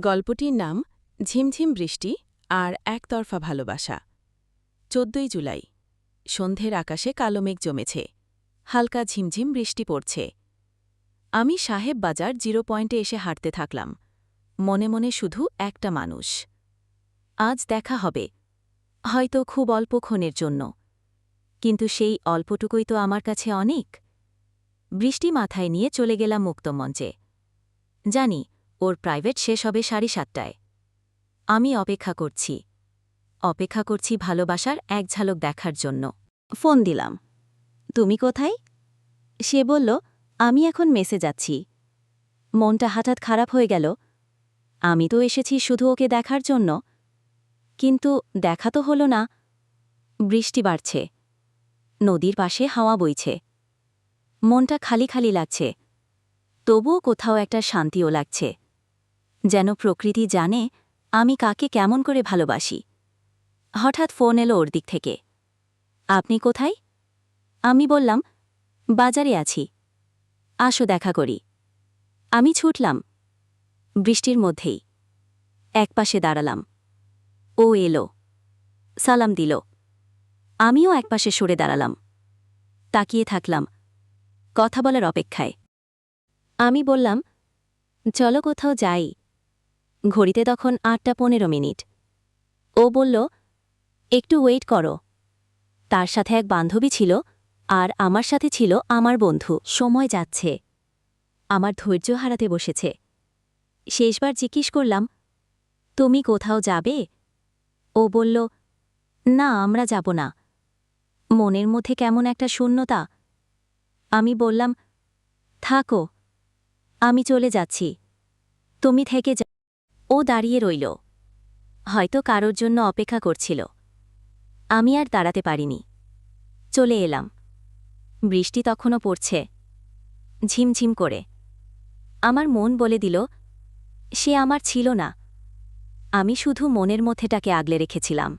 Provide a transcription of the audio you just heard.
গল্পটির নাম ঝিমঝিম বৃষ্টি আর একতরফা ভালোবাসা। চোদ্দই জুলাই, সন্ধ্যের আকাশে কালো মেঘ জমেছে, হালকা ঝিমঝিম বৃষ্টি পড়ছে। আমি সাহেব বাজার জিরো পয়েন্টে এসে হাঁটতে থাকলাম, মনে মনে শুধু একটা মানুষ। আজ দেখা হবে, হয়তো খুব অল্পক্ষণের জন্য। কিন্তু সেই অল্পটুকুই তো আমার কাছে অনেক। বৃষ্টি মাথায় নিয়ে চলে গেলাম মুক্তমঞ্চে। জানি ওর প্রাইভেট শেষ হবে সাড়ে সাতটায়। আমি অপেক্ষা করছি। অপেক্ষা করছি ভালোবাসার এক ঝালক দেখার জন্য। ফোন দিলাম। তুমি কোথায়? সে বলল, আমি এখন মেসে যাচ্ছি। মনটা হঠাৎ খারাপ হয়ে গেল। আমি তো এসেছি শুধু ওকে দেখার জন্য। কিন্তু দেখা তো হলো না। বৃষ্টি বাড়ছে। নদীর পাশে হাওয়া বইছে। মনটা খালি খালি লাগছে। তবুও কোথাও একটা শান্তিও লাগছে। যেন প্রকৃতি জানে আমি কাকে কেমন করে ভালোবাসি। হঠাৎ ফোন এলো ওর দিক থেকে। আপনি কোথায়? আমি বললাম, বাজারে আছি। আসো দেখা করি। আমি ছুটলাম। বৃষ্টির মধ্যেই একপাশে দাঁড়ালাম। ও এলো। সালাম দিল। আমিও একপাশে সরে দাঁড়ালাম। তাকিয়ে থাকলাম। কথা বলার অপেক্ষায়। আমি বললাম, চলো কোথাও যাই। ঘড়িতে তখন আটটা পনেরো মিনিট। ও বলল, একটু ওয়েট করো। তার সাথে এক বান্ধবী ছিল আর আমার সাথে ছিল আমার বন্ধু। সময় যাচ্ছে। আমার ধৈর্য হারাতে বসেছে। শেষবার জিজ্ঞেস করলাম, তুমি কোথাও যাবে? ও বলল, না, আমরা যাব না। মনের মধ্যে কেমন একটা শূন্যতা। আমি বললাম, থাকো। আমি চলে যাচ্ছি। তুমি থেকে ও দাঁড়িয়ে রইল। হয়তো কারোর জন্য অপেক্ষা করছিল। আমি আর দাঁড়াতে পারিনি। চলে এলাম। বৃষ্টি তখনও পড়ছে। ঝিমঝিম করে। আমার মন বলে দিল, সে আমার ছিল না। আমি শুধু মনের মধ্যেটাকে আগলে রেখেছিলাম।